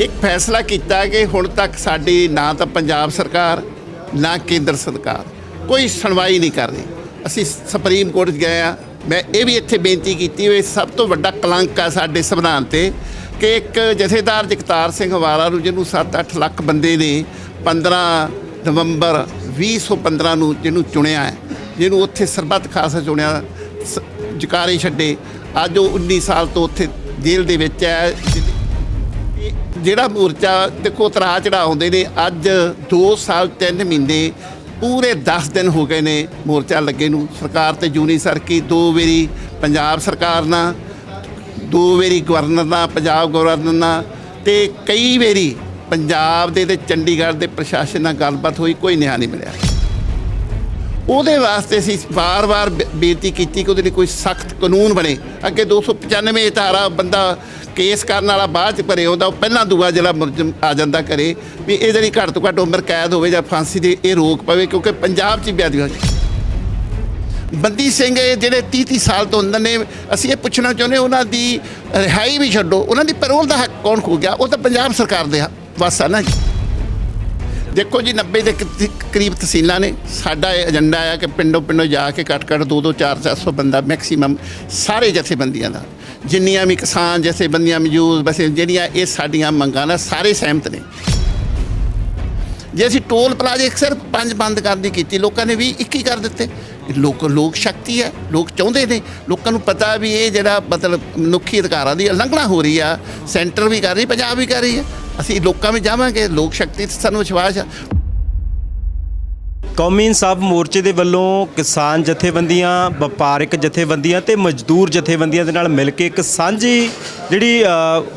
ਇੱਕ ਫੈਸਲਾ ਕੀਤਾ ਕਿ ਹੁਣ ਤੱਕ ਸਾਡੀ ਨਾ ਤਾਂ ਪੰਜਾਬ ਸਰਕਾਰ, ਨਾ ਕੇਂਦਰ ਸਰਕਾਰ, ਕੋਈ ਸੁਣਵਾਈ ਨਹੀਂ ਕਰ ਰਹੀ। ਅਸੀਂ ਸੁਪਰੀਮ ਕੋਰਟ 'ਚ ਗਏ ਆ ਮੈਂ ਇਹ ਵੀ ਇੱਥੇ ਬੇਨਤੀ ਕੀਤੀ ਹੋਈ, ਸਭ ਤੋਂ ਵੱਡਾ ਕਲੰਕ ਆ ਸਾਡੇ ਸੰਵਿਧਾਨ ਤੇ ਕਿ ਇੱਕ ਜਥੇਦਾਰ ਜਗਤਾਰ ਸਿੰਘ ਵਾਲਾ ਨੂੰ, ਜਿਹਨੂੰ 7-8 ਲੱਖ ਬੰਦੇ ਨੇ 15 ਨਵੰਬਰ 2015 ਨੂੰ ਜਿਹਨੂੰ ਚੁਣਿਆ ਹੈ, ਜਿਹਨੂੰ ਉੱਥੇ ਸਰਬੱਤ ਖਾਲਸਾ ਚੁਣਿਆ, ਸ- ਜਕਾਰੇ ਛੱਡੇ, ਅੱਜ ਉਹ 19 ਸਾਲ ਤੋਂ ਉੱਥੇ ਜੇਲ੍ਹ ਦੇ ਵਿੱਚ ਹੈ ਜਿਹੜਾ ਮੋਰਚਾ ਦੇਖੋ ਤਰਾ ਚੜਾ ਹੁੰਦੇ ਨੇ, ਅੱਜ 2 ਸਾਲ 3 ਮਹੀਨੇ ਪੂਰੇ 10 ਦਿਨ ਹੋ ਗਏ ਨੇ ਮੋਰਚਾ ਲੱਗੇ ਨੂੰ। ਸਰਕਾਰ ਤੇ ਜੂਨੀ ਸਰਕੀ, ਦੋ ਵਾਰੀ ਪੰਜਾਬ ਸਰਕਾਰ ਨਾਲ, ਦੋ ਵਾਰੀ ਗਵਰਨਰ ਨਾਲ, ਪੰਜਾਬ ਗਵਰਨਰ ਨਾਲ ਤੇ ਕਈ ਵਾਰੀ ਪੰਜਾਬ ਦੇ ਤੇ ਚੰਡੀਗੜ੍ਹ ਦੇ ਪ੍ਰਸ਼ਾਸਨ ਨਾਲ ਗੱਲਬਾਤ ਹੋਈ, ਕੋਈ ਨਿਆਂ ਨਹੀਂ ਮਿਲਿਆ। ਉਹਦੇ ਵਾਸਤੇ ਅਸੀਂ ਵਾਰ-ਵਾਰ ਬੇ- ਬੇਨਤੀ ਕੀਤੀ ਕਿ ਉਹਦੇ ਲਈ ਕੋਈ ਸਖਤ ਕਾਨੂੰਨ ਬਣੇ। ਅੱਗੇ 295 ਧਾਰਾ ਬੰਦਾ ਕੇਸ ਕਰਨ ਵਾਲਾ ਬਾਅਦ ਚ ਭਰੇ ਆਉਂਦਾ, ਉਹ ਪਹਿਲਾਂ ਦੂਆ ਜਿਹੜਾ ਮੁਲਜ਼ਮ ਆ ਜਾਂਦਾ ਕਰੇ ਵੀ ਇਹ ਜਿਹੜੀ ਘੱਟ ਤੋਂ ਘੱਟ ਉਮਰ ਕੈਦ ਹੋਵੇ ਜਾਂ ਫਾਂਸੀ ਦੀ ਇਹ ਰੋਕ ਪਵੇ, ਕਿਉਂਕਿ ਪੰਜਾਬ 'ਚ ਹੀ ਵਿਆਦੀ ਹੋਈ ਬੰਦੀ ਸਿੰਘ ਜਿਹੜੇ 30 30 ਸਾਲ ਤੋਂ ਅੰਦਰ ਨੇ, ਅਸੀਂ ਇਹ ਪੁੱਛਣਾ ਚਾਹੁੰਦੇ ਉਹਨਾਂ ਦੀ ਰਿਹਾਈ ਵੀ ਛੱਡੋ, ਉਹਨਾਂ ਦੀ ਪੈਰੋਲ ਦਾ ਹੱਕ ਕੌਣ ਖੋ ਗਿਆ? ਉਹ ਤਾਂ ਪੰਜਾਬ ਸਰਕਾਰ ਦੇ ਵਾਸਾ ਨਾ ਜੀ। ਦੇਖੋ ਜੀ 90 ਦੇ ਕ- ਕਰੀਬ ਤਹਿਸੀਲਾਂ ਨੇ, ਸਾਡਾ ਇਹ ਏਜੰਡਾ ਆ ਕਿ ਪਿੰਡੋਂ ਪਿੰਡੋਂ ਜਾ ਕੇ ਘੱਟ ਘੱਟ 2 2 4 400 ਬੰਦਾ ਮੈਕਸਿਮਮ ਸਾਰੇ ਜਥੇਬੰਦੀਆਂ ਦਾ। ਜਿੰਨੀਆਂ ਵੀ ਕਿਸਾਨ, ਜਥੇਬੰਦੀਆਂ ਮੌਜੂਦ ਬਸ ਜਿਹੜੀਆਂ ਇਹ ਸਾਡੀਆਂ ਮੰਗਾਂ ਨਾਲ ਸਾਰੇ ਸਹਿਮਤ ਨੇ। ਜੇ ਅਸੀਂ ਟੋਲ ਪਲਾਜ਼ੇ ਸਿਰਫ ਪੰਜ ਬੰਦ ਕਰਨ ਦੀ ਕੀਤੀ, ਲੋਕਾਂ ਨੇ ਵੀ 21 ਕਰ ਦਿੱਤੇ। ਲੋਕ ਲੋਕ ਸ਼ਕਤੀ ਹੈ, ਲੋਕ ਚਾਹੁੰਦੇ ਨੇ। ਲੋਕਾਂ ਨੂੰ ਪਤਾ ਵੀ ਇਹ ਜਿਹੜਾ ਮਤਲਬ ਮਨੁੱਖੀ ਅਧਿਕਾਰਾਂ ਦੀ ਉਲੰਘਣਾ ਹੋ ਰਹੀ ਆ, ਸੈਂਟਰ ਵੀ ਕਰ ਰਹੀ, ਪੰਜਾਬ ਵੀ ਕਰ ਰਹੀ ਹੈ ਅਸੀਂ ਲੋਕਾਂ ਵਿੱਚ ਜਾਵਾਂਗੇ, ਲੋਕ ਸ਼ਕਤੀ ਤੇ ਸਾਨੂੰ ਵਿਸ਼ਵਾਸ ਆ। ਕੌਮੀ ਇਨਸਾਫ ਮੋਰਚੇ ਦੇ ਵੱਲੋਂ ਕਿਸਾਨ ਜਥੇਬੰਦੀਆਂ ਵਪਾਰਕ ਜਥੇਬੰਦੀਆਂ ਤੇ ਮਜ਼ਦੂਰ ਜਥੇਬੰਦੀਆਂ ਦੇ ਨਾਲ ਮਿਲ ਕੇ ਇੱਕ ਸਾਂਝੀ ਜਿਹੜੀ ਅ,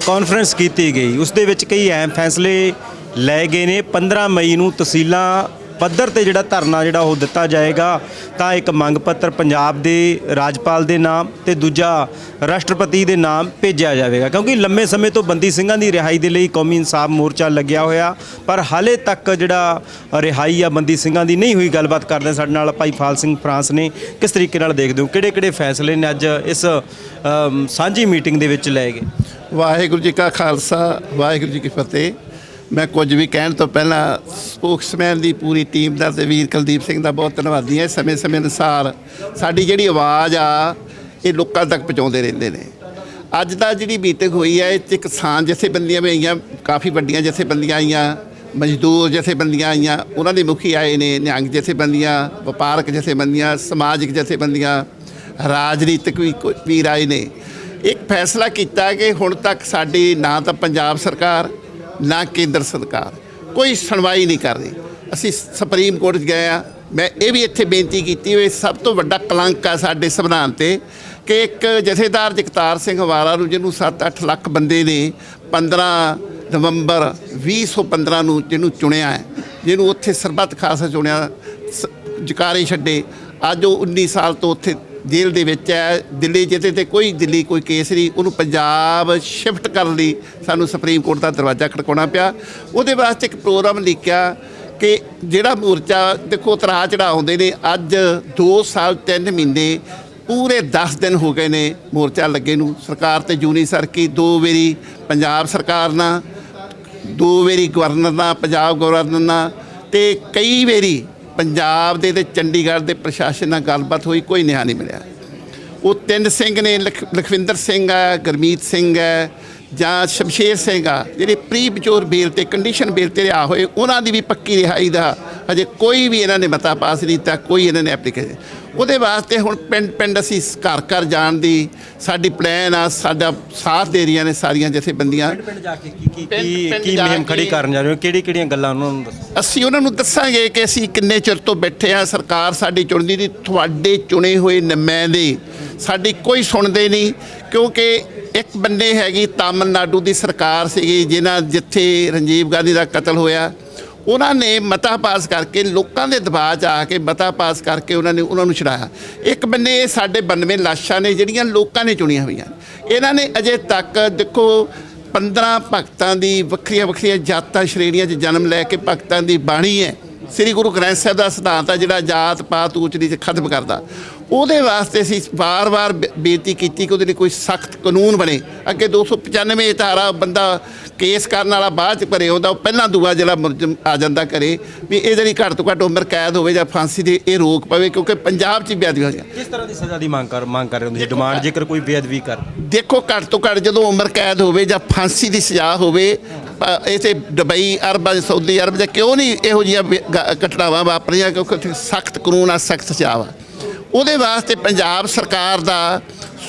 ਕਾਨਫਰੰਸ ਕੀਤੀ ਗਈ। ਉਸ ਦੇ ਵਿੱਚ ਕਈ ਅਹਿਮ ਫੈਸਲੇ ਲਏ ਗਏ ਨੇ। 15 ਮਈ ਨੂੰ ਤਹਿਸੀਲਾਂ ਪੱਧਰ ਤੇ ਜਿਹੜਾ ਧਰਨਾ ਜਿਹੜਾ ਉਹ ਦਿੱਤਾ ਜਾਏਗਾ, ਤਾਂ ਇੱਕ ਮੰਗ ਪੱਤਰ ਪੰਜਾਬ ਦੇ ਰਾਜਪਾਲ ਦੇ ਨਾਮ ਤੇ ਦੂਜਾ ਰਾਸ਼ਟਰਪਤੀ ਦੇ ਨਾਮ ਭੇਜਿਆ ਜਾਵੇਗਾ। ਕਿਉਂਕਿ ਲੰਮੇ ਸਮੇਂ ਤੋਂ ਬੰਦੀ ਸਿੰਘਾਂ ਦੀ ਰਿਹਾਈ ਦੇ ਲਈ ਕੌਮੀ ਇਨਸਾਫ ਮੋਰਚਾ ਲੱਗਿਆ ਹੋਇਆ, ਪਰ ਹਾਲੇ ਤੱਕ ਜਿਹੜਾ ਰਿਹਾਈ ਆ ਬੰਦੀ ਸਿੰਘਾਂ ਦੀ ਨਹੀਂ ਹੋਈ ਗੱਲਬਾਤ ਕਰਦੇ ਸਾਡੇ ਨਾਲ ਭਾਈ ਫਾਲ ਸਿੰਘ ਫਰਾਂਸ ਨੇ ਕਿਸ ਤਰੀਕੇ ਨਾਲ ਦੇਖਦੇ ਹੋ? ਕਿਹੜੇ ਕਿਹੜੇ ਫੈਸਲੇ ਨੇ ਅੱਜ ਇਸ ਸਾਂਝੀ ਮੀਟਿੰਗ ਦੇ ਵਿੱਚ ਲਏ ਗਏ? ਵਾਹਿਗੁਰੂ ਜੀ ਕਾ ਖਾਲਸਾ, ਵਾਹਿਗੁਰੂ ਜੀ ਕੀ ਫਤਿਹ। ਮੈਂ ਕੁਝ ਵੀ ਕਹਿਣ ਤੋਂ ਪਹਿਲਾਂ ਸਪੋਕਸਮੈਨ ਦੀ ਪੂਰੀ ਟੀਮ ਦਾ ਤੇ ਵੀਰ ਕੁਲਦੀਪ ਸਿੰਘ ਦਾ ਬਹੁਤ ਧੰਨਵਾਦੀ ਹਾਂ। ਸਮੇਂ-ਸਮੇਂ ਅਨੁਸਾਰ ਸਾਡੀ ਜਿਹੜੀ ਆਵਾਜ਼ ਆ, ਇਹ ਲੋਕਾਂ ਤੱਕ ਪਹੁੰਚਾਉਂਦੇ ਰਹਿੰਦੇ ਨੇ। ਅੱਜ ਦਾ ਜਿਹੜੀ ਮੀਟਿੰਗ ਹੋਈ ਹੈ ਇਹ 'ਚ ਕਿਸਾਨ ਜਥੇਬੰਦੀਆਂ ਵੀ ਆਈਆਂ, ਕਾਫੀ ਵੱਡੀਆਂ ਜਥੇਬੰਦੀਆਂ ਆਈਆਂ, ਮਜ਼ਦੂਰ ਜਥੇਬੰਦੀਆਂ ਆਈਆਂ, ਉਹਨਾਂ ਦੇ ਮੁਖੀ ਆਏ ਨੇ, ਨਿਹੰਗ ਜਥੇਬੰਦੀਆਂ, ਵਪਾਰਕ ਜਥੇਬੰਦੀਆਂ, ਸਮਾਜਿਕ ਜਥੇਬੰਦੀਆਂ, ਰਾਜਨੀਤਿਕ ਵੀ ਵੀਰ ਆਏ ਨੇ। ਇੱਕ ਫੈਸਲਾ ਕੀਤਾ ਕਿ ਹੁਣ ਤੱਕ ਸਾਡੀ, ਨਾ ਤਾਂ ਪੰਜਾਬ ਸਰਕਾਰ ਨਾ ਕੇਂਦਰ ਸਰਕਾਰ। ਕੋਈ ਸੁਣਵਾਈ ਨਹੀਂ ਕਰ ਰਹੀ। ਅਸੀਂ ਸੁਪਰੀਮ ਕੋਰਟ 'ਚ ਗਏ ਆ। ਮੈਂ ਇਹ ਵੀ ਇੱਥੇ ਬੇਨਤੀ ਕੀਤੀ ਹੋਈ, ਸਭ ਤੋਂ ਵੱਡਾ ਕਲੰਕ ਆ ਸਾਡੇ ਸੰਵਿਧਾਨ ਤੇ, ਕਿ ਇੱਕ ਜਥੇਦਾਰ ਜਗਤਾਰ ਸਿੰਘ ਵਾਲਾ ਨੂੰ, ਜਿਹਨੂੰ 7-8 ਲੱਖ ਬੰਦੇ ਨੇ 15 ਨਵੰਬਰ 2015 ਨੂੰ ਜਿਹਨੂੰ ਚੁਣਿਆ ਹੈ, ਜਿਹਨੂੰ ਉੱਥੇ ਸਰਬੱਤ ਖਾਲਸਾ ਚੁਣਿਆ, ਸ- ਜਕਾਰੇ ਛੱਡੇ, ਅੱਜ ਉਹ 19 ਸਾਲ ਤੋਂ ਉੱਥੇ ਜੇਲ੍ਹ ਦੇ ਵਿੱਚ ਹੈ, ਦਿੱਲੀ ਜਿਹਦੇ ਤੇ ਕੋਈ ਦਿੱਲੀ ਕੋਈ ਕੇਸ ਨਹੀਂ, ਉਹਨੂੰ ਪੰਜਾਬ ਸ਼ਿਫਟ ਕਰਨ ਲਈ ਸਾਨੂੰ ਸੁਪਰੀਮ ਕੋਰਟ ਦਾ ਦਰਵਾਜ਼ਾ ਖੜਕਾਉਣਾ ਪਿਆ। ਉਹਦੇ ਵਾਸਤੇ ਇੱਕ ਪ੍ਰੋਗਰਾਮ ਲਿਖਿਆ ਕਿ ਜਿਹੜਾ ਮੋਰਚਾ, ਦੇਖੋ ਤਰਾ ਚੜਾ ਆਉਂਦੇ ਨੇ, ਅੱਜ 2 ਸਾਲ 3 ਮਹੀਨੇ ਪੂਰੇ 10 ਦਿਨ ਹੋ ਗਏ ਨੇ ਮੋਰਚਾ ਲੱਗੇ ਨੂੰ। ਸਰਕਾਰ ਤੇ ਜੂਨੀ ਸਰਕੀ, ਦੋ ਵਾਰੀ ਪੰਜਾਬ ਸਰਕਾਰ ਨਾਲ, ਦੋ ਵਾਰੀ ਗਵਰਨਰ ਨਾਲ, ਪੰਜਾਬ ਗਵਰਨਰ ਨਾਲ ਤੇ ਕਈ ਵਾਰੀ ਪੰਜਾਬ ਦੇ ਤੇ ਚੰਡੀਗੜ੍ਹ ਦੇ ਪ੍ਰਸ਼ਾਸਨ ਨਾਲ ਗੱਲਬਾਤ ਹੋਈ, ਕੋਈ ਨਿਆਂ ਨਹੀਂ ਮਿਲਿਆ। ਉਹ ਤਿੰਨ ਸਿੰਘ ਨੇ, ਲਖ- ਲਖਵਿੰਦਰ ਸਿੰਘ ਹੈ, ਗੁਰਮੀਤ ਸਿੰਘ ਹੈ ਜਾਂ ਸ਼ਮਸ਼ੇਰ ਸਿੰਘ ਆ ਜਿਹੜੇ ਪ੍ਰੀ ਵਿਚੋਰ ਬੇਲ ਤੇ ਕੰਡੀਸ਼ਨ ਬੇਲ ਤੇ ਰਿਹਾ ਹੋਏ ਉਹਨਾਂ ਦੀ ਵੀ ਪੱਕੀ ਰਿਹਾਈ ਦਾ ਹਜੇ ਕੋਈ ਵੀ ਇਹਨਾਂ ਨੇ ਮਤਾ ਪਾਸ ਨਹੀਂ ਕੀਤਾ ਕੋਈ ਇਹਨਾਂ ਨੇ ਐਪਲੀਕੇਸ਼ਨ ਉਹਦੇ ਵਾਸਤੇ ਹੁਣ ਪਿੰਡ ਪਿੰਡ ਅਸੀਂ ਘਰ ਘਰ ਜਾਣ ਦੀ ਸਾਡੀ ਪਲਾਨ ਆ ਸਾਡਾ ਸਾਥ ਦੇ ਰਹੀਆਂ ਨੇ ਸਾਰੀਆਂ ਜਥੇਬੰਦੀਆਂ। ਪਿੰਡ ਜਾ ਕੇ ਕੀ ਕੀ ਪਿੰਡ- ਕੀ ਪਿੰਡ ਮੁਹਿੰਮ ਖੜੀ ਕਰਨ ਜਾ ਰਹੇ ਹੋ? ਕਿਹੜੀ ਕਿਹੜੀਆਂ ਗੱਲਾਂ ਉਹਨਾਂ ਨੂੰ ਦੱਸੋ? ਅਸੀਂ ਉਹਨਾਂ ਨੂੰ ਦੱਸਾਂਗੇ ਕਿ ਅਸੀਂ ਕਿੰਨੇ ਚਿਰ ਤੋਂ ਬੈਠੇ ਆ ਸਰਕਾਰ ਸਾਡੀ ਚੁਣਦੀ ਦੀ ਤੁਹਾਡੇ ਚੁਣੇ ਹੋਏ ਨੁਮਾਇੰਦੇ ਸਾਡੀ ਕੋਈ ਸੁਣਦੇ ਨਹੀਂ ਕਿਉਂਕਿ ਇੱਕ ਬੰਨੇ ਹੈਗੀ ਤਾਮਿਲਨਾਡੂ ਦੀ ਸਰਕਾਰ ਸੀਗੀ, ਜਿਨ੍ਹਾਂ ਜਿੱਥੇ ਰਣਜੀਵ ਗਾਂਧੀ ਦਾ ਕਤਲ ਹੋਇਆ, ਉਹਨਾਂ ਨੇ ਮਤਾ ਪਾਸ ਕਰਕੇ ਲੋਕਾਂ ਦੇ ਦਬਾਅ 'ਚ ਆ ਕੇ ਮਤਾ ਪਾਸ ਕਰਕੇ ਉਹਨਾਂ ਨੇ, ਉਹਨਾਂ ਨੂੰ ਛਡਾਇਆ। ਇੱਕ ਬੰਨੇ ਸਾਡੇ 92 ਲਾਸ਼ਾਂ ਨੇ, ਜਿਹੜੀਆਂ ਲੋਕਾਂ ਨੇ ਚੁਣੀਆਂ ਹੋਈਆਂ। ਇਹਨਾਂ ਨੇ ਅਜੇ ਤੱਕ ਦੇਖੋ 15 ਭਗਤਾਂ ਦੀ ਵੱਖਰੀਆਂ ਵੱਖਰੀਆਂ ਜਾਤਾਂ, ਸ਼੍ਰੇਣੀਆਂ 'ਚ ਜਨਮ ਲੈ ਕੇ ਭਗਤਾਂ ਦੀ ਬਾਣੀ ਹੈ। ਸ੍ਰੀ ਗੁਰੂ ਗ੍ਰੰਥ ਸਾਹਿਬ ਦਾ ਸਿਧਾਂਤ ਆ ਜਿਹੜਾ ਜਾਤ ਪਾਤ ਊਚ ਨੀਚ ਖਤਮ ਕਰਦਾ। ਉਹਦੇ ਵਾਸਤੇ ਅਸੀਂ ਵਾਰ-ਵਾਰ ਬੇਨਤੀ ਕੀਤੀ ਕਿ ਉਹਦੇ ਲਈ ਕੋਈ ਸਖਤ ਕਾਨੂੰਨ ਬਣੇ। ਅੱਗੇ 295 ਧਾਰਾ ਬੰਦਾ ਕੇਸ ਕਰਨ ਵਾਲਾ ਬਾਅਦ ਚ ਭਰੇ ਆਉਂਦਾ ਉਹ ਪਹਿਲਾਂ ਦੂਆ ਜਿਹੜਾ ਮੁਲਜ਼ਮ ਆ ਜਾਂਦਾ ਕਰੇ ਵੀ ਇਹ ਜਿਹੜੀ ਘੱਟ ਤੋਂ ਘੱਟ ਉਮਰ ਕੈਦ ਹੋਵੇ ਜਾਂ ਫਾਂਸੀ ਦੀ ਇਹ ਰੋਕ ਪਵੇ ਕਿਉਂਕਿ ਪੰਜਾਬ 'ਚ ਹੀ ਬੇਅਦਬੀ ਹੋਈਆਂ ਕਿਸ ਤਰ੍ਹਾਂ ਦੀ ਸਜ਼ਾ ਦੀ ਮੰਗ ਕਰ ਮੰਗ ਕਰ ਰਹੇ ਹੋ ਤੁਸੀਂ? ਡਿਮਾਂਡ ਜੇਕਰ ਕੋਈ ਬੇਅਦਬੀ ਕਰ। ਦੇਖੋ ਘੱਟ ਤੋਂ ਘੱਟ ਜਦੋਂ ਉਮਰ ਕੈਦ ਹੋਵੇ ਜਾਂ ਫਾਂਸੀ ਦੀ ਸਜ਼ਾ ਹੋਵੇ ਤੇ ਦੁਬਈ ਅਰਬ ਸਾਊਦੀ ਅਰਬ ਜਾਂ ਕਿਉਂ ਨਹੀਂ ਇਹੋ ਜਿਹੀਆਂ ਘਟਨਾਵਾਂ ਵਾਪਰੀਆਂ ਕਿਉਂਕਿ ਉੱਥੇ ਸਖਤ ਕਾਨੂੰਨ ਆ ਸਖਤ ਸਜ਼ਾ ਵਾ। ਉਹਦੇ ਵਾਸਤੇ ਪੰਜਾਬ ਸਰਕਾਰ ਦਾ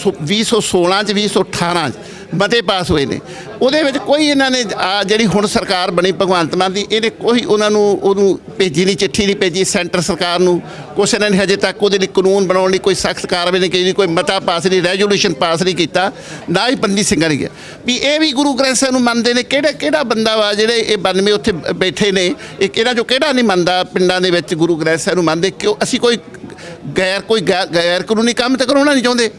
ਸੋ- 2016 ਚ 2018 ਚ ਮਤੇ ਪਾਸ ਹੋਏ ਨੇ। ਉਹਦੇ ਵਿੱਚ ਕੋਈ ਇਹਨਾਂ ਨੇ ਆ ਜਿਹੜੀ ਹੁਣ ਸਰਕਾਰ ਬਣੀ ਭਗਵੰਤ ਮਾਨ ਦੀ, ਇਹਨੇ ਕੋਈ ਉਹਨਾਂ ਨੂੰ, ਉਹਨੂੰ ਭੇਜੀ ਨਹੀਂ, ਚਿੱਠੀ ਨਹੀਂ ਭੇਜੀ। ਸੈਂਟਰ ਸਰਕਾਰ ਨੂੰ ਕੁਛ ਇਹਨਾਂ ਨੇ ਹਜੇ ਤੱਕ ਉਹਦੇ ਲਈ ਕਾਨੂੰਨ ਬਣਾਉਣ ਲਈ ਕੋਈ ਸਖਤ ਕਾਰਵਾਈ ਨਹੀਂ ਕੀਤੀ, ਕੋਈ ਮਤਾ ਪਾਸ ਨਹੀਂ ਰੈਜੋਲੂਸ਼ਨ ਪਾਸ ਨਹੀਂ ਕੀਤਾ, ਨਾ ਹੀ ਬੰਦੀ ਸਿੰਘਾਂ ਨੇ ਗਿਆ ਵੀ ਇਹ ਵੀ ਗੁਰੂ ਗ੍ਰੰਥ ਸਾਹਿਬ ਨੂੰ ਮੰਨਦੇ ਨੇ, ਕਿਹੜਾ ਕਿਹੜਾ ਬੰਦਾ ਵਾ ਜਿਹੜੇ ਇਹ 92 ਉੱਥੇ ਬੈਠੇ ਨੇ, ਇਹ ਕਿਹੜਾ ਜੋ ਕਿਹੜਾ ਨਹੀਂ ਮੰਨਦਾ ਪਿੰਡਾਂ ਦੇ ਵਿੱਚ ਗੁਰੂ ਗ੍ਰੰਥ ਸਾਹਿਬ ਨੂੰ ਮੰਨਦੇ, ਕਿਉਂ ਅਸੀਂ ਕੋਈ ਗੈਰ ਕੋਈ ਗੈਰ ਗੈਰ ਕਾਨੂੰਨੀ ਕੰਮ ਤਾਂ ਕਰਾਉਣਾ ਨਹੀਂ ਚਾਹੁੰਦੇ।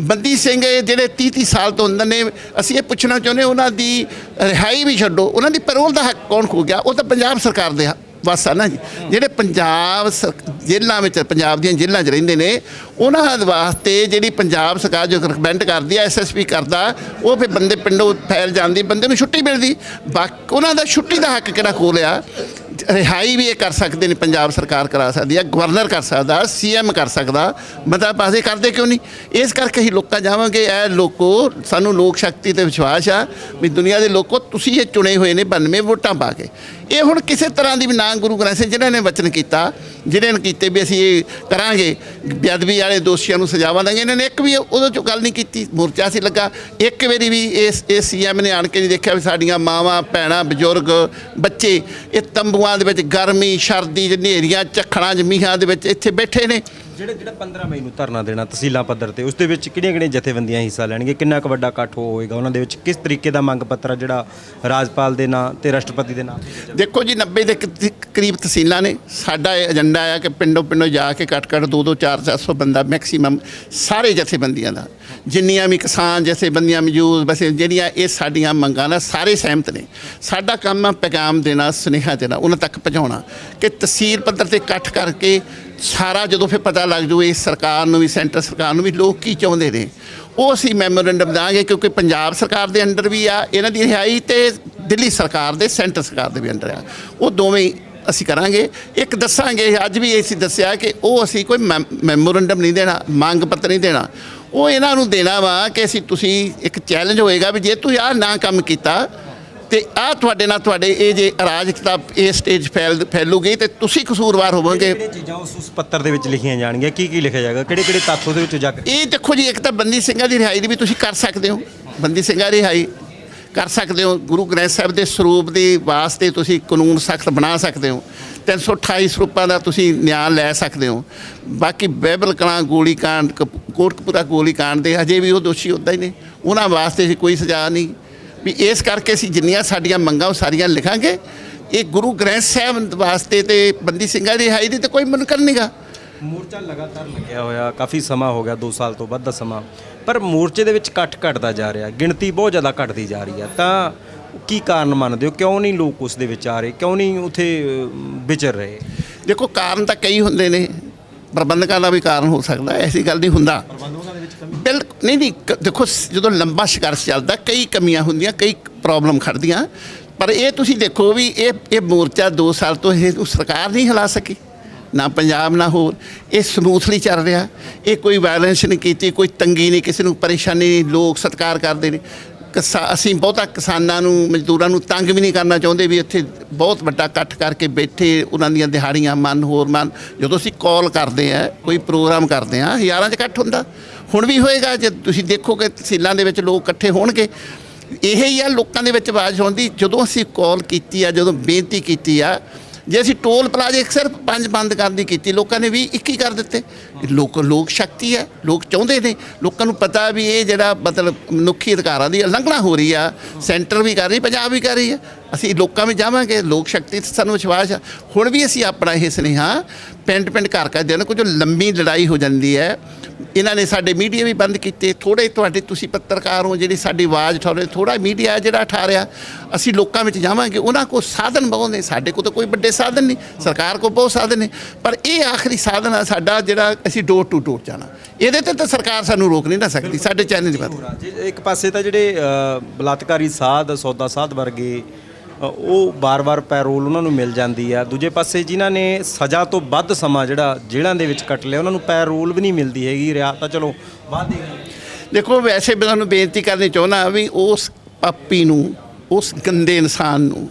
ਬੰਦੀ ਸਿੰਘ ਇਹ ਜਿਹੜੇ 30 30 ਸਾਲ ਤੋਂ ਅੰਦਰ ਨੇ ਅਸੀਂ ਇਹ ਪੁੱਛਣਾ ਚਾਹੁੰਦੇ ਉਹਨਾਂ ਦੀ ਰਿਹਾਈ ਵੀ ਛੱਡੋ। ਉਹਨਾਂ ਦੀ ਪੈਰੋਲ ਦਾ ਹੱਕ ਕੌਣ ਖੋ ਗਿਆ? ਉਹ ਤਾਂ ਪੰਜਾਬ ਸਰਕਾਰ ਦੇ ਹੱਕ- ਵਾਸਾ ਨਾ ਜੀ। ਜਿਹੜੇ ਪੰਜਾਬ ਸਰ- ਜੇਲ੍ਹਾਂ ਵਿੱਚ, ਪੰਜਾਬ ਦੀਆਂ ਜੇਲ੍ਹਾਂ 'ਚ ਰਹਿੰਦੇ ਨੇ, ਉਹਨਾਂ ਦੇ ਵਾਸਤੇ ਜਿਹੜੀ ਪੰਜਾਬ ਸਰਕਾਰ ਜੋ ਰਿਕਮੈਂਡ ਕਰਦੀ ਹੈ ਐਸਐਸਪੀ ਕਰਦਾ, ਉਹ ਫਿਰ ਬੰਦੇ ਪਿੰਡੋਂ ਫੈਲ ਜਾਂਦੀ, ਬੰਦੇ ਨੂੰ ਛੁੱਟੀ ਮਿਲਦੀ। ਬਾਕੀ ਉਹਨਾਂ ਦਾ ਛੁੱਟੀ ਦਾ ਹੱਕ ਕਿਹੜਾ ਖੋ ਲਿਆ? ਰਿਹਾਈ ਵੀ ਇਹ ਕਰ ਸਕਦੇ ਨੇ, ਪੰਜਾਬ ਸਰਕਾਰ ਕਰਾ ਸਕਦੀ ਹੈ ਗਵਰਨਰ ਕਰ ਸਕਦਾ, ਸੀਐਮ ਕਰ ਸਕਦਾ ਮਤਲਬ ਪਾਸੇ ਕਰਦੇ ਕਿਉਂ ਨਹੀਂ? ਇਸ ਕਰਕੇ ਹੀ ਲੋਕਾਂ ਜਾਵਾਂਗੇ ਇਹ ਲੋਕੋ, ਸਾਨੂੰ ਲੋਕ ਸ਼ਕਤੀ ਤੇ ਵਿਸ਼ਵਾਸ ਆ ਵੀ ਦੁਨੀਆ ਦੇ ਲੋਕੋ, ਤੁਸੀਂ ਇਹ ਚੁਣੇ ਹੋਏ ਨੇ 92 ਵੋਟਾਂ ਪਾ ਕੇ। ਇਹ ਹੁਣ ਕਿਸੇ ਤਰ੍ਹਾਂ ਦੀ ਵੀ ਨਾ ਗੁਰੂ ਗ੍ਰੰਥ ਸਾਹਿਬ, ਜਿਨ੍ਹਾਂ ਨੇ ਵਚਨ ਕੀਤਾ ਜਿਹੜੇ ਨੇ ਕੀਤੇ ਵੀ ਅਸੀਂ ਇਹ ਕਰਾਂਗੇ, ਬੇਅਦਬੀ ਵਾਲੇ ਦੋਸ਼ੀਆਂ ਨੂੰ ਸਜ਼ਾਵਾਂ ਦਾਂਗੇ ਇਹਨਾਂ ਨੇ ਇੱਕ ਵੀ ਉਹਦੇ ਚੋਂ ਗੱਲ ਨਹੀਂ ਕੀਤੀ, ਮੋਰਚਾ ਸੀ ਲੱਗਾ, ਇੱਕ ਵਾਰੀ ਵੀ ਇਸ ਇਸ ਸੀਐਮ ਨੇ ਆਣ ਕੇ ਨਹੀਂ ਦੇਖਿਆ ਵੀ ਸਾਡੀਆਂ ਮਾਵਾਂ, ਭੈਣਾਂ, ਬਜ਼ੁਰਗ, ਬੱਚੇ, ਇਹ ਤੰਬੂਆਂ ਦੇ ਵਿੱਚ ਗਰਮੀ, ਸਰਦੀ ਚ ਹਨੇਰੀਆਂ ਝੱਖੜਾਂ ਚ ਮੀਂਹਾਂ ਦੇ ਵਿੱਚ ਇੱਥੇ ਬੈਠੇ ਨੇ। ਜਿਹੜੇ ਜਿਹੜਾ 15 ਮਈ ਨੂੰ ਧਰਨਾ ਦੇਣਾ ਤਹਿਸੀਲਾਂ ਪੱਧਰ ਤੇ, ਉਸ ਦੇ ਵਿੱਚ ਕਿਹੜੀਆਂ ਕਿਹੜੀਆਂ ਜਥੇਬੰਦੀਆਂ ਹਿੱਸਾ ਲੈਣਗੇ? ਕਿੰਨਾ ਕੁ ਵੱਡਾ ਇਕੱਠ ਹੋਏਗਾ ਉਹਨਾਂ ਦੇ ਵਿੱਚ? ਕਿਸ ਤਰੀਕੇ ਦਾ ਮੰਗ ਪੱਤਰ ਆ ਜਿਹੜਾ ਰਾਜਪਾਲ ਦੇ ਨਾਂ ਤੇ ਰਾਸ਼ਟਰਪਤੀ ਦੇ ਨਾਂ ਦੇਖੋ ਜੀ 90 ਦੇ ਕ- ਕਰੀਬ ਤਹਿਸੀਲਾਂ ਨੇ। ਸਾਡਾ ਇਹ ਏਜੰਡਾ ਆ ਕਿ ਪਿੰਡੋਂ ਪਿੰਡੋਂ ਜਾ ਕੇ ਘੱਟ ਘੱਟ 2 2 4 400 ਬੰਦਾ ਮੈਕਸਿਮਮ ਸਾਰੇ ਜਥੇਬੰਦੀਆਂ ਦਾ। ਜਿੰਨੀਆਂ ਵੀ ਕਿਸਾਨ ਜਥੇਬੰਦੀਆਂ ਮੌਜੂਦ, ਵੈਸੇ ਜਿਹੜੀਆਂ ਇਹ ਸਾਡੀਆਂ ਮੰਗਾਂ ਨਾਲ ਸਾਰੇ ਸਹਿਮਤ ਨੇ। ਸਾਡਾ ਕੰਮ ਆ ਪੈਗਾਮ ਦੇਣਾ, ਸੁਨੇਹਾ ਦੇਣਾ, ਉਹਨਾਂ ਤੱਕ ਪਹੁੰਚਾਉਣਾ ਕਿ ਤਹਿਸੀਲ ਪੱਧਰ ਤੇ ਇਕੱਠ ਕਰਕੇ ਸਾਰਾ ਜਦੋਂ ਫਿਰ ਪਤਾ ਲੱਗ ਜੂ, ਇਸ ਸਰਕਾਰ ਨੂੰ ਵੀ, ਸੈਂਟਰ ਸਰਕਾਰ ਨੂੰ ਵੀ ਲੋਕ ਕੀ ਚਾਹੁੰਦੇ ਨੇ, ਉਹ ਅਸੀਂ ਮੈਮੋਰੈਂਡਮ ਦਾਂਗੇ ਕਿਉਂਕਿ ਪੰਜਾਬ ਸਰਕਾਰ ਦੇ ਅੰਡਰ ਵੀ ਆ, ਇਹਨਾਂ ਦੀ ਰਿਹਾਈ ਤੇ ਦਿੱਲੀ ਸਰਕਾਰ ਦੇ, ਸੈਂਟਰ ਸਰਕਾਰ ਦੇ ਵੀ ਅੰਡਰ ਆ। ਉਹ ਦੋਵੇਂ ਅਸੀਂ ਕਰਾਂਗੇ। ਇੱਕ ਦੱਸਾਂਗੇ, ਅੱਜ ਵੀ ਅਸੀਂ ਦੱਸਿਆ ਕਿ ਉਹ ਅਸੀਂ ਕੋਈ ਮੈਮ- ਮੈਮੋਰੈਂਡਮ ਨਹੀਂ ਦੇਣਾ, ਮੰਗ ਪੱਤਰ ਨਹੀਂ ਦੇਣਾ। ਉਹ ਇਹਨਾਂ ਨੂੰ ਦੇਣਾ ਵਾ ਕਿ ਅਸੀਂ, ਤੁਸੀਂ ਇੱਕ ਚੈਲੰਜ ਹੋਏਗਾ ਵੀ ਜੇ ਤੁਸੀਂ ਆਹ ਨਾ ਕੰਮ ਕੀਤਾ ਤੇ ਆ ਤੁਹਾਡੇ ਨਾਲ ਤੁਹਾਡੇ ਇਹ ਜੇ ਅਰਾਜਕਤਾ ਇਹ ਸਟੇਜ ਫੈਲ ਫੈਲੂਗੀ ਤੇ ਤੁਸੀਂ ਕਸੂਰਵਾਰ ਹੋਵੋਗੇ। ਕਿਹੜੀਆਂ ਚੀਜ਼ਾਂ ਉਸ ਉਸ ਪੱਤਰ ਦੇ ਵਿੱਚ ਲਿਖੀਆਂ ਜਾਣਗੀਆਂ? ਕੀ ਕੀ ਲਿਖਿਆ ਜਾਏਗਾ? ਕਿਹੜੇ ਕਿਹੜੇ ਤੱਥ ਉਹਦੇ ਵਿੱਚ ਜਾ ਕੇ ਇਹ ਦੇਖੋ ਜੀ ਇੱਕ ਤਾਂ ਬੰਦੀ ਸਿੰਘਾਂ ਦੀ ਰਿਹਾਈ ਦੀ ਵੀ ਤੁਸੀਂ ਕਰ ਸਕਦੇ ਹੋ। ਬੰਦੀ ਸਿੰਘਾਂ ਦੀ ਰਿਹਾਈ ਕਰ ਸਕਦੇ ਹੋ। ਗੁਰੂ ਗ੍ਰੰਥ ਸਾਹਿਬ ਦੇ ਸਰੂਪ ਦੇ ਵਾਸਤੇ ਤੁਸੀਂ ਕਾਨੂੰਨ ਸਖਤ ਬਣਾ ਸਕਦੇ ਹੋ। 328 ਸਰੂਪਾਂ ਦਾ ਤੁਸੀਂ ਨਿਆਂ ਲੈ ਸਕਦੇ ਹੋ। ਬਾਕੀ ਬਾਈਬਲ ਕਲਾਂ ਗੋਲੀ ਕਾਂਡ ਕਪ- ਕੋਟਕਪੂਰਾ ਗੋਲੀ ਕਾਂਡ ਦੇ ਹਜੇ ਵੀ ਉਹ ਦੋਸ਼ੀ ਉੱਦਾਂ ਹੀ ਨੇ। ਉਹਨਾਂ ਵਾਸਤੇ ਕੋਈ ਸਜ਼ਾ ਨਹੀਂ। ਵੀ ਇਸ ਕਰਕੇ ਅਸੀਂ ਜਿੰਨੀਆਂ ਸਾਡੀਆਂ ਮੰਗਾਂ ਉਹ ਸਾਰੀਆਂ ਲਿਖਾਂਗੇ। ਇਹ ਗੁਰੂ ਗ੍ਰੰਥ ਸਾਹਿਬ ਵਾਸਤੇ ਤੇ ਬੰਦੀ ਸਿੰਘਾਂ ਦੀ ਰਿਹਾਈ ਦੀ ਤੇ ਕੋਈ ਮੁਨਕਰ ਨਹੀਂਗਾ ਮੋਰਚਾ ਲਗਾਤਾਰ ਲੱਗਿਆ ਹੋਇਆ ਕਾਫੀ ਸਮਾਂ ਹੋ ਗਿਆ 2 ਸਾਲ ਤੋਂ ਵੱਧ ਦਾ ਸਮਾਂ। ਪਰ ਮੋਰਚੇ ਦੇ ਵਿੱਚ ਇਕੱਠ ਘਟਦਾ ਜਾ ਰਿਹਾ ਗਿਣਤੀ ਬਹੁਤ ਜ਼ਿਆਦਾ ਘਟਦੀ ਜਾ ਰਹੀ ਹੈ। ਤਾਂ ਕੀ ਕਾਰਨ ਮੰਨਦੇ ਹੋ? ਕਿਉਂ ਨਹੀਂ ਲੋਕ ਉਸ ਦੇ ਵਿੱਚ ਆ ਰਹੇ? ਕਿਉਂ ਨਹੀਂ ਉਥੇ ਵਿਚਰ ਰਹੇ? ਦੇਖੋ ਕਾਰਨ ਤਾਂ ਕਈ ਹੁੰਦੇ ਨੇ। ਪ੍ਰਬੰਧਕਾਂ ਦਾ ਵੀ ਕਾਰਨ ਹੋ ਸਕਦਾ ਐਸੀ ਗੱਲ ਨਹੀਂ ਹੁੰਦਾ ਪ੍ਰਬੰਧਕਾਂ ਦੇ ਵਿੱਚ ਕਮੀ ਬਿਲਕੁਲ ਨਹੀਂ ਨਹੀਂ, ਕ- ਦੇਖੋ, ਸ- ਜਦੋਂ ਲੰਬਾ ਸੰਘਰਸ਼ ਚੱਲਦਾ, ਕਈ ਕਮੀਆਂ ਹੁੰਦੀਆਂ, ਕਈ ਪ੍ਰੋਬਲਮ ਖੜਦੀਆਂ, ਪਰ ਇਹ ਤੁਸੀਂ ਦੇਖੋ ਵੀ ਇਹ ਇਹ ਮੋਰਚਾ 2 ਸਾਲ ਤੋਂ ਇਹ ਨੂੰ ਸਰਕਾਰ ਨਹੀਂ ਹਿਲਾ ਸਕੀ, ਨਾ ਪੰਜਾਬ, ਨਾ ਹੋਰ। ਇਹ ਸਮੂਥਲੀ ਚੱਲ ਰਿਹਾ। ਇਹ ਕੋਈ ਵਾਇਲੈਂਸ ਨਹੀਂ ਕੀਤੀ, ਕੋਈ ਤੰਗੀ ਨਹੀਂ, ਕਿਸੇ ਨੂੰ ਪਰੇਸ਼ਾਨੀ ਨਹੀਂ, ਲੋਕ ਸਤਿਕਾਰ ਕਰਦੇ ਨੇ। ਕਿਸਾ- ਅਸੀਂ ਬਹੁਤਾ ਕਿਸਾਨਾਂ ਨੂੰ, ਮਜ਼ਦੂਰਾਂ ਨੂੰ ਤੰਗ ਵੀ ਨਹੀਂ ਕਰਨਾ ਚਾਹੁੰਦੇ ਵੀ ਇੱਥੇ ਬਹੁਤ ਵੱਡਾ ਇਕੱਠ ਕਰਕੇ ਬੈਠੇ, ਉਹਨਾਂ ਦੀਆਂ ਦਿਹਾੜੀਆਂ ਮਨ, ਹੋਰ ਮਨ। ਜਦੋਂ ਅਸੀਂ ਕਾਲ ਕਰਦੇ ਆ, ਕੋਈ ਪ੍ਰੋਗਰਾਮ ਕਰਦੇ ਆ, ਹਜ਼ਾਰਾਂ 'ਚ ਇਕੱਠ ਹੁੰਦਾ। ਹੁਣ ਵੀ ਹੋਏਗਾ, ਜੇ ਤੁਸੀਂ ਦੇਖੋਗੇ ਤਹਿਸੀਲਾਂ ਦੇ ਵਿੱਚ ਲੋਕ ਇਕੱਠੇ ਹੋਣਗੇ। ਇਹ ਹੀ ਆ ਲੋਕਾਂ ਦੇ ਵਿੱਚ ਆਵਾਜ਼ ਆਉਂਦੀ ਜਦੋਂ ਅਸੀਂ ਕਾਲ ਕੀਤੀ ਆ, ਜਦੋਂ ਬੇਨਤੀ ਕੀਤੀ ਆ, ਜੇ ਅਸੀਂ ਟੋਲ ਪਲਾਜ਼ੇ ਸਿਰਫ ਪੰਜ ਬੰਦ ਕਰਨ ਦੀ ਕੀਤੀ, ਲੋਕਾਂ ਨੇ ਵੀ 21 ਕਰ ਦਿੱਤੇ। ਲੋਕ ਲੋਕ ਸ਼ਕਤੀ ਹੈ ਲੋਕ ਚਾਹੁੰਦੇ ਨੇ। ਲੋਕਾਂ ਨੂੰ ਪਤਾ ਵੀ ਇਹ ਜਿਹੜਾ ਮਤਲਬ ਮਨੁੱਖੀ ਅਧਿਕਾਰਾਂ ਦੀ ਉਲੰਘਣਾ ਹੋ ਰਹੀ ਆ, ਸੈਂਟਰ ਵੀ ਕਰ ਰਹੀ, ਪੰਜਾਬ ਵੀ ਕਰ ਰਹੀ ਹੈ ਅਸੀਂ ਲੋਕਾਂ ਵਿੱਚ ਜਾਵਾਂਗੇ, ਲੋਕ ਸ਼ਕਤੀ ਤੇ ਸਾਨੂੰ ਵਿਸ਼ਵਾਸ ਆ। ਹੁਣ ਵੀ ਅਸੀਂ ਆਪਣਾ ਇਹ ਸੁਨੇਹਾ ਪਿੰਡ ਪਿੰਡ ਘਰ ਘਰ ਦੇਣ ਕੁਝ ਲੰਮੀ ਲੜਾਈ ਹੋ ਜਾਂਦੀ ਹੈ ਇਹਨਾਂ ਨੇ ਸਾਡੇ ਮੀਡੀਆ ਵੀ ਬੰਦ ਕੀਤੇ ਥੋੜੇ ਤੁਹਾਡੇ ਤੁਸੀਂ ਪੱਤਰਕਾਰ ਹੋ ਜਿਹੜੀ ਸਾਡੀ ਆਵਾਜ਼ ਉਠਾ ਰਹੇ ਥੋੜਾ ਮੀਡੀਆ ਜਿਹੜਾ ਉਠਾ ਰਿਹਾ ਅਸੀਂ ਲੋਕਾਂ ਵਿੱਚ ਜਾਵਾਂਗੇ ਉਹਨਾਂ ਕੋਲ ਸਾਧਨ ਬਹੁਤ ਨੇ ਸਾਡੇ ਕੋਲ ਤਾਂ ਕੋਈ ਵੱਡੇ ਸਾਧਨ ਨਹੀਂ ਸਰਕਾਰ ਕੋਲ ਬਹੁਤ ਸਾਧਨ ਨੇ ਪਰ ਇਹ ਆਖਰੀ ਸਾਧਨ ਆ ਸਾਡਾ ਜਿਹੜਾ ਅਸੀਂ ਡੋਰ ਟੂ ਡੋਰ ਜਾਣਾ। ਇਹਦੇ ਤੇ ਤਾਂ ਸਰਕਾਰ ਸਾਨੂੰ ਰੋਕ ਨਹੀਂ ਨਾ ਸਕਦੀ ਸਾਡੇ ਚੈਲੰਜ ਵੱਧ ਜੇ ਇੱਕ ਪਾਸੇ ਤਾਂ ਜਿਹੜੇ ਬਲਾਤਕਾਰੀ ਸਾਧ ਸੌਦਾ ਸਾਧ ਵਰਗੇ ਉਹ ਬਾਰ-ਬਾਰ ਪੈਰੋਲ ਉਹਨਾਂ ਨੂੰ ਮਿਲ ਜਾਂਦੀ ਆ। ਦੂਜੇ ਪਾਸੇ ਜਿਨ੍ਹਾਂ ਨੇ ਸਜ਼ਾ ਤੋਂ ਵੱਧ ਸਮਾਂ ਜਿਹੜਾ ਜੇਲ੍ਹਾਂ ਦੇ ਵਿੱਚ ਕੱਟ ਲਿਆ, ਉਹਨਾਂ ਨੂੰ ਪੈਰੋਲ ਵੀ ਨਹੀਂ ਮਿਲਦੀ ਹੈਗੀ ਰਿਆ ਤਾਂ ਚਲੋ ਵੱਧ ਹੀ ਦੇਖੋ ਵੈਸੇ ਮੈਂ ਤੁਹਾਨੂੰ ਬੇਨਤੀ ਕਰਨੀ ਚਾਹੁੰਦਾ ਵੀ ਉਸ ਪਾਪੀ ਨੂੰ, ਉਸ ਗੰਦੇ ਇਨਸਾਨ ਨੂੰ,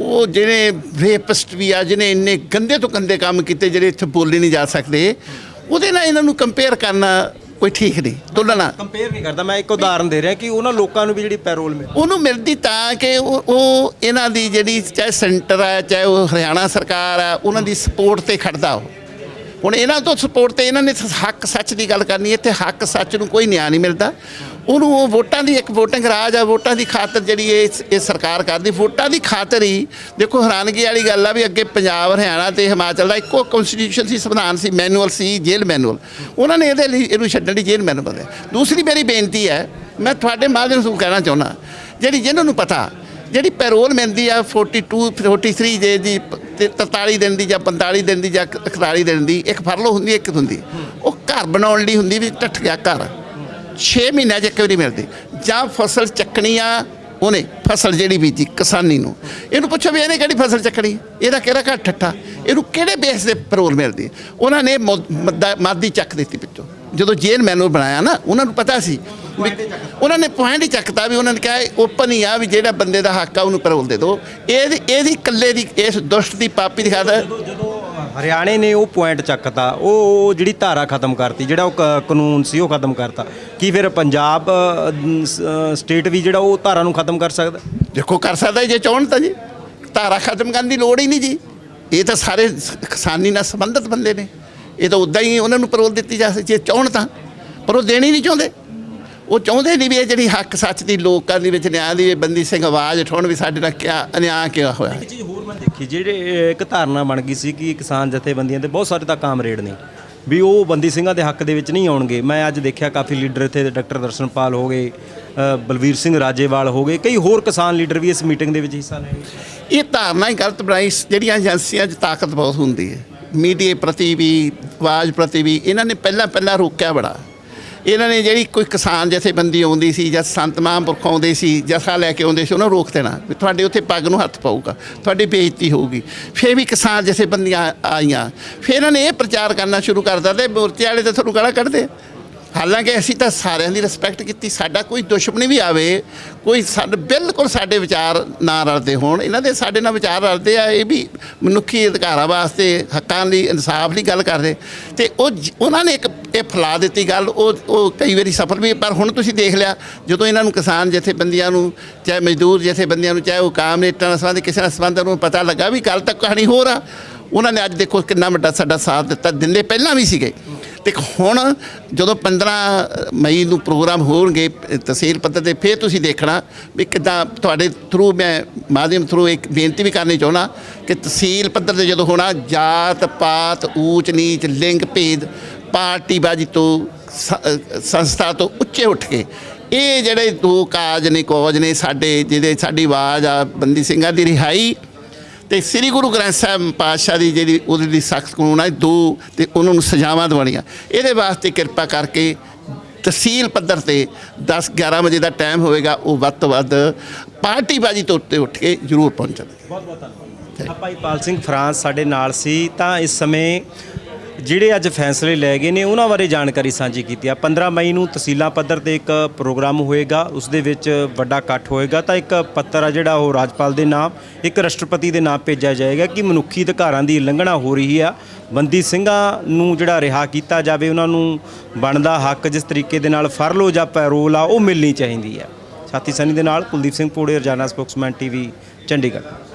ਉਹ ਜਿਹੜੇ ਰੇਪਿਸਟ ਵੀ ਆ, ਜਿਹਨੇ ਇੰਨੇ ਗੰਦੇ ਤੋਂ ਗੰਦੇ ਕੰਮ ਕੀਤੇ, ਜਿਹੜੇ ਇੱਥੇ ਬੋਲੇ ਨਹੀਂ ਜਾ ਸਕਦੇ, ਉਹਦੇ ਨਾਲ ਇਹਨਾਂ ਨੂੰ ਕੰਪੇਅਰ ਕਰਨਾ ਕੋਈ ਠੀਕ ਨਹੀਂ ਤੁਲਨਾ ਕੰਪੇਅਰ ਨਹੀਂ ਕਰਦਾ ਮੈਂ ਇੱਕ ਉਦਾਹਰਨ ਦੇ ਰਿਹਾ ਕਿ ਉਹਨਾਂ ਲੋਕਾਂ ਨੂੰ ਵੀ ਜਿਹੜੀ ਪੈਰੋਲ ਮਿਲ ਉਹਨੂੰ ਮਿਲਦੀ ਤਾਂ ਕਿ ਉਹ ਇਹਨਾਂ ਦੀ ਜਿਹੜੀ ਚਾਹੇ ਸੈਂਟਰ ਹੈ ਚਾਹੇ ਉਹ ਹਰਿਆਣਾ ਸਰਕਾਰ ਹੈ ਉਹਨਾਂ ਦੀ ਸਪੋਰਟ ਤੇ ਖੜਦਾ ਉਹ। ਹੁਣ ਇਹਨਾਂ ਤੋਂ ਸਪੋਰਟ ਤੇ ਇਹਨਾਂ ਨੇ ਹੱਕ ਸੱਚ ਦੀ ਗੱਲ ਕਰਨੀ ਤੇ ਹੱਕ ਸੱਚ ਨੂੰ ਕੋਈ ਨਿਆਂ ਨਹੀਂ ਮਿਲਦਾ। ਉਹਨੂੰ ਉਹ ਵੋਟਾਂ ਦੀ ਇੱਕ ਵੋਟਿੰਗ ਰਾਜ ਆ, ਵੋਟਾਂ ਦੀ ਖਾਤਰ ਜਿਹੜੀ ਇਹ ਇਹ ਸਰਕਾਰ ਕਰਦੀ। ਵੋਟਾਂ ਦੀ ਖਾਤਰ ਹੀ ਦੇਖੋ ਹੈਰਾਨਗੀ ਵਾਲੀ ਗੱਲ ਆ ਵੀ ਅੱਗੇ ਪੰਜਾਬ, ਹਰਿਆਣਾ ਤੇ ਹਿਮਾਚਲ ਦਾ ਇੱਕੋ ਕਨਸਟੀਟਿਊਸ਼ਨ ਸੀ, ਸੰਵਿਧਾਨ ਸੀ ਮੈਨੂਅਲ ਸੀ, ਜੇਲ੍ਹ ਮੈਨੂਅਲ ਉਹਨਾਂ ਨੇ ਇਹਦੇ ਲਈ ਇਹਨੂੰ ਛੱਡਣ ਦੀ ਜੇਲ੍ਹ ਮੈਨੂਅਲ ਹੈ ਦੂਸਰੀ ਮੇਰੀ ਬੇਨਤੀ ਹੈ, ਮੈਂ ਤੁਹਾਡੇ ਮਾਧਿਅਮ ਤੋਂ ਕਹਿਣਾ ਚਾਹੁੰਦਾ, ਜਿਹੜੀ ਜਿਹਨਾਂ ਨੂੰ ਪਤਾ, ਜਿਹੜੀ ਪੈਰੋਲ ਮਿਲਦੀ ਆ 42 43 ਦੇ ਦੀ, ਤੇ 43 ਦਿਨ ਦੀ ਜਾਂ 45 ਦਿਨ ਦੀ ਜਾਂ 41 ਦਿਨ ਦੀ, ਇੱਕ ਫਰਲੋ ਹੁੰਦੀ, ਇੱਕ ਹੁੰਦੀ। ਉਹ ਘਰ ਬਣਾਉਣ ਲਈ ਹੁੰਦੀ ਵੀ ਟੱਟ ਗਿਆ ਘਰ। 6 ਮਹੀਨਿਆਂ 'ਚ ਇੱਕ ਵਾਰੀ ਮਿਲਦੀ। ਜਾਂ ਫਸਲ ਚੱਕਣੀ ਆ ਉਹਨੇ ਫਸਲ ਜਿਹੜੀ ਬੀਜੀ ਕਿਸਾਨੀ ਨੂੰ। ਇਹਨੂੰ ਪੁੱਛੋ ਵੀ ਇਹਨੇ ਕਿਹੜੀ ਫਸਲ ਚੱਕਣੀ? ਇਹਦਾ ਕਿਹੜਾ ਘਰ ਠੱਠਾ? ਇਹਨੂੰ ਕਿਹੜੇ ਬੇਸ ਦੇ ਪੈਰੋਲ ਮਿਲਦੀ? ਉਹਨਾਂ ਨੇ ਮੱਦਾ- ਚੱਕ ਦਿੱਤੀ ਪਿੱਛੋਂ। ਜਦੋਂ ਜੇਲ੍ਹ ਮੈਨੂਅਲ ਬਣਾਇਆ ਨਾ ਉਹਨਾਂ ਨੂੰ ਪਤਾ ਸੀ ਉਹਨਾਂ ਨੇ ਪੁਆਇੰਟ ਹੀ ਚੱਕਤਾ ਵੀ ਉਹਨਾਂ ਨੇ ਕਿਹਾ ਓਪਨ ਹੀ ਆ ਵੀ ਜਿਹੜਾ ਬੰਦੇ ਦਾ ਹੱਕ ਆ ਉਹਨੂੰ ਪੈਰੋਲ ਦੇ ਦਿਓ। ਇਹਦੀ ਇਹਦੀ ਇਕੱਲੇ ਦੀ ਇਸ ਦੁਸ਼ਟ ਦੀ ਪਾਪੀ ਦੀ ਖਾਤਰ ਹਰਿਆਣੇ ਨੇ ਉਹ ਪੁਆਇੰਟ ਚੱਕਤਾ, ਉਹ ਉਹ ਜਿਹੜੀ ਧਾਰਾ ਖਤਮ ਕਰਤੀ, ਜਿਹੜਾ ਉਹ ਕ- ਕਾਨੂੰਨ ਸੀ ਉਹ ਖਤਮ ਕਰਤਾ। ਕੀ ਫਿਰ ਪੰਜਾਬ ਸਟੇਟ ਵੀ ਜਿਹੜਾ ਉਹ ਧਾਰਾ ਨੂੰ ਖਤਮ ਕਰ ਸਕਦਾ? ਦੇਖੋ, ਕਰ ਸਕਦਾ ਜੇ ਚਾਹਣ ਤਾਂ ਜੀ। ਧਾਰਾ ਖਤਮ ਕਰਨ ਦੀ ਲੋੜ ਹੀ ਨਹੀਂ ਜੀ। ਇਹ ਤਾਂ ਸਾਰੇ ਸ- ਕਿਸਾਨੀ ਨਾਲ ਸੰਬੰਧਿਤ ਬੰਦੇ ਨੇ। ਇਹ ਤਾਂ ਉਦਾਂ ਹੀ ਉਹਨਾਂ ਨੂੰ ਪਰੋਲ ਦਿੱਤੀ ਜਾ ਸਕਦੀ ਜੇ ਚਾਹਣ ਤਾਂ, ਪਰ ਉਹ ਦੇਣੀ ਨਹੀਂ ਚਾਹੁੰਦੇ। ਉਹ ਚਾਹੁੰਦੇ ਨਹੀਂ ਵੀ ਇਹ ਜਿਹੜੀ ਹੱਕ ਸੱਚ ਦੀ ਲੋਕਾਂ ਦੇ ਵਿੱਚ ਨਿਆਂ ਦੀ ਬੰਦੀ ਸਿੰਘ ਆਵਾਜ਼ ਉਠਾਉਣ ਵੀ ਸਾਡੇ ਨਾਲ ਕਿਆ ਅਨਿਆਂ ਕਿਆ ਹੋਇਆ? ਇੱਕ ਚੀਜ਼ ਹੋਰ ਮੈਂ ਦੇਖੀ ਜਿਹੜੇ ਇੱਕ ਧਾਰਨਾ ਬਣ ਗਈ ਸੀ ਕਿ ਕਿਸਾਨ ਜਥੇਬੰਦੀਆਂ ਦੇ ਬਹੁਤ ਸਾਰੇ ਤਾਂ ਕਾਮਰੇਡ ਨੇ ਵੀ ਉਹ ਬੰਦੀ ਸਿੰਘਾਂ ਦੇ ਹੱਕ ਦੇ ਵਿੱਚ ਨਹੀਂ ਆਉਣਗੇ। ਮੈਂ ਅੱਜ ਦੇਖਿਆ ਕਾਫੀ ਲੀਡਰ ਇੱਥੇ ਡਾਕਟਰ ਦਰਸ਼ਨਪਾਲ ਹੋ ਗਏ ਬਲਵੀਰ ਸਿੰਘ ਰਾਜੇਵਾਲ ਹੋ ਗਏ ਕਈ ਹੋਰ ਕਿਸਾਨ ਲੀਡਰ ਵੀ ਇਸ ਮੀਟਿੰਗ ਦੇ ਵਿੱਚ ਹਿੱਸਾ ਲੈਣਗੇ ਇਹ ਧਾਰਨਾ ਹੀ ਗਲਤ ਬਣਾਈ ਜਿਹੜੀਆਂ ਏਜੰਸੀਆਂ 'ਚ ਤਾਕਤ ਬਹੁਤ ਹੁੰਦੀ ਹੈ। ਮੀਡੀਆ ਪ੍ਰਤੀ ਵੀ ਆਵਾਜ਼ ਪ੍ਰਤੀ ਵੀ ਇਹਨਾਂ ਨੇ ਪਹਿਲਾਂ ਪਹਿਲਾਂ ਰੋਕਿਆ ਬੜਾ। ਇਹਨਾਂ ਨੇ ਜਿਹੜੀ ਕੋਈ ਕਿਸਾਨ ਜਥੇਬੰਦੀ ਆਉਂਦੀ ਸੀ ਜਾਂ ਸੰਤ ਮਹਾਂਪੁਰਖ ਆਉਂਦੇ ਸੀ ਜਥਾ ਲੈ ਕੇ ਆਉਂਦੇ ਸੀ, ਉਹਨਾਂ ਰੋਕ ਦੇਣਾ ਵੀ ਤੁਹਾਡੇ ਉੱਥੇ ਪੱਗ ਨੂੰ ਹੱਥ ਪਾਊਗਾ, ਤੁਹਾਡੀ ਬੇਇੱਜ਼ਤੀ ਹੋਊਗੀ। ਫਿਰ ਵੀ ਕਿਸਾਨ ਜਥੇਬੰਦੀਆਂ ਆਈਆਂ। ਫਿਰ ਇਹਨਾਂ ਨੇ ਇਹ ਪ੍ਰਚਾਰ ਕਰਨਾ ਸ਼ੁਰੂ ਕਰ ਦਿੱਤਾ ਤੇ ਮੋਰਚੇ ਵਾਲੇ ਤਾਂ ਤੁਹਾਨੂੰ ਗਾਲਾਂ ਕੱਢਦੇ ਹਾਲਾਂਕਿ ਅਸੀਂ ਤਾਂ ਸਾਰਿਆਂ ਦੀ ਰਿਸਪੈਕਟ ਕੀਤੀ, ਸਾਡਾ ਕੋਈ ਦੁਸ਼ਮਣੀ ਵੀ ਆਵੇ, ਕੋਈ ਸਾਡੇ, ਬਿਲਕੁਲ ਸਾਡੇ ਵਿਚਾਰ ਨਾ ਰਲਦੇ ਹੋਣ, ਇਹਨਾਂ ਦੇ ਸਾਡੇ ਨਾਲ ਵਿਚਾਰ ਰਲਦੇ ਆ, ਇਹ ਵੀ ਮਨੁੱਖੀ ਅਧਿਕਾਰਾਂ ਵਾਸਤੇ, ਹੱਕਾਂ ਲਈ ਇਨਸਾਫ ਲਈ ਗੱਲ ਕਰਦੇ। ਤੇ ਉਹ ਜ- ਉਹਨਾਂ ਨੇ ਇੱਕ, ਇਹ ਫੈਲਾ ਦਿੱਤੀ ਗੱਲ, ਉਹ ਉਹ ਕਈ ਵਾਰੀ ਸਫਲ ਵੀ, ਪਰ ਹੁਣ ਤੁਸੀਂ ਦੇਖ ਲਿਆ, ਜਦੋਂ ਇਹਨਾਂ ਨੂੰ ਕਿਸਾਨ ਜਥੇਬੰਦੀਆਂ ਨੂੰ, ਚਾਹੇ ਮਜ਼ਦੂਰ ਜਥੇਬੰਦੀਆਂ ਨੂੰ, ਚਾਹੇ ਉਹ ਕਾਮਰੇਟਾਂ ਨਾਲ ਸੰਬੰਧ ਕਿਸੇ ਨਾਲ ਸੰਬੰਧ ਨੂੰ ਪਤਾ ਲੱਗਾ ਵੀ ਗੱਲ ਤਾਂ ਕਹਾਣੀ ਹੋਰ ਆ। ਉਹਨਾਂ ਨੇ ਅੱਜ ਦੇਖੋ ਕਿੰਨਾ ਵੱਡਾ ਸਾਡਾ ਸਾਥ ਦਿੱਤਾ ਦਿੰਦੇ ਪਹਿਲਾਂ ਵੀ ਸੀਗੇ। ਤੇ ਹੁਣ ਜਦੋਂ 15 ਮਈ ਨੂੰ ਪ੍ਰੋਗਰਾਮ ਹੋਣਗੇ ਤਹਿਸੀਲ ਪੱਧਰ ਤੇ, ਫਿਰ ਤੁਸੀਂ ਦੇਖਣਾ ਵੀ ਕਿੱਦਾਂ ਤੁਹਾਡੇ ਥਰੂ ਮੈਂ ਮਾਧਿਅਮ ਥਰੂ ਇੱਕ ਬੇਨਤੀ ਵੀ ਕਰਨੀ ਚਾਹੁੰਦਾ ਕਿ ਤਹਿਸੀਲ ਪੱਧਰ ਤੇ ਜਦੋਂ ਹੋਣਾ, ਜਾਤ, ਪਾਤ, ਊਚ, ਨੀਚ, ਲਿੰਗ, ਭੇਦ, ਪਾਰਟੀਬਾਜ਼ੀ ਤੋਂ ਸ- ਸੰਸਥਾ ਤੋਂ ਉੱਚੇ ਉੱਠ ਕੇ, ਇਹ ਜਿਹੜੇ ਦੋ ਕਾਜ ਨੇ, ਕੋਜ ਨੇ ਸਾਡੇ ਜਿਹਦੇ, ਸਾਡੀ ਆਵਾਜ਼ ਆ ਬੰਦੀ ਸਿੰਘਾਂ ਦੀ ਰਿਹਾਈ ਤੇ ਸ੍ਰੀ ਗੁਰੂ ਗ੍ਰੰਥ ਸਾਹਿਬ ਪਾਤਸ਼ਾਹ ਦੀ ਜਿਹੜੀ ਉਹਦੇ ਲਈ ਸਖਤ ਕਾਨੂੰਨ ਹੈ ਦੋ ਤੇ ਉਹਨਾਂ ਨੂੰ ਸਜ਼ਾਵਾਂ ਦਿਵਾਉਣੀਆਂ। ਇਹਦੇ ਵਾਸਤੇ ਕਿਰਪਾ ਕਰਕੇ ਤਹਿਸੀਲ ਪੱਧਰ ਤੇ 10 11 ਵਜੇ ਦਾ ਟਾਈਮ ਹੋਵੇਗਾ, ਉਹ ਵੱਧ ਤੋਂ ਵੱਧ ਪਾਰਟੀਬਾਜ਼ੀ ਤੋਂ ਉੱਤੇ ਉੱਠ ਕੇ ਜ਼ਰੂਰ ਪਹੁੰਚਣ। ਬਹੁਤ ਬਹੁਤ ਧੰਨਵਾਦ। ਭਾਈ ਪਾਲ ਸਿੰਘ, ਫਰਾਂਸ ਸਾਡੇ ਨਾਲ ਸੀ, ਤਾਂ ਇਸ ਸਮੇਂ ਜਿਹੜੇ ਅੱਜ ਫੈਸਲੇ ਲਏ ਗਏ ਨੇ, ਉਹਨਾਂ ਬਾਰੇ ਜਾਣਕਾਰੀ ਸਾਂਝੀ ਕੀਤੀ ਆ। 15 ਮਈ ਨੂੰ ਤਹਿਸੀਲਾਂ ਪੱਧਰ ਤੇ ਇੱਕ ਪ੍ਰੋਗਰਾਮ ਹੋਏਗਾ, ਉਸ ਦੇ ਵਿੱਚ ਵੱਡਾ ਇਕੱਠ ਹੋਏਗਾ। ਤਾਂ ਇੱਕ ਪੱਤਰ ਆ ਜਿਹੜਾ ਉਹ ਰਾਜਪਾਲ ਦੇ ਨਾਮ, ਇੱਕ ਰਾਸ਼ਟਰਪਤੀ ਦੇ ਨਾਮ ਭੇਜਿਆ ਜਾਏਗਾ ਕਿ ਮਨੁੱਖੀ ਅਧਿਕਾਰਾਂ ਦੀ ਉਲੰਘਣਾ ਹੋ ਰਹੀ ਆ। ਬੰਦੀ ਸਿੰਘਾਂ ਨੂੰ ਜਿਹੜਾ ਰਿਹਾ ਕੀਤਾ ਜਾਵੇ, ਉਹਨਾਂ ਨੂੰ ਬਣਦਾ ਹੱਕ, ਜਿਸ ਤਰੀਕੇ ਦੇ ਨਾਲ ਫਰਲੋ ਜਾਂ ਪੈਰੋਲ ਆ, ਉਹ ਮਿਲਣੀ ਚਾਹੀਦੀ ਆ। ਸਾਥੀ ਸਨੀ ਦੇ ਨਾਲ ਕੁਲਦੀਪ ਸਿੰਘ ਪੋੜੇ ਰਜਾਨਾ ਸਪੋਕਸਮੈਨ ਟੀਵੀ, ਚੰਡੀਗੜ੍ਹ।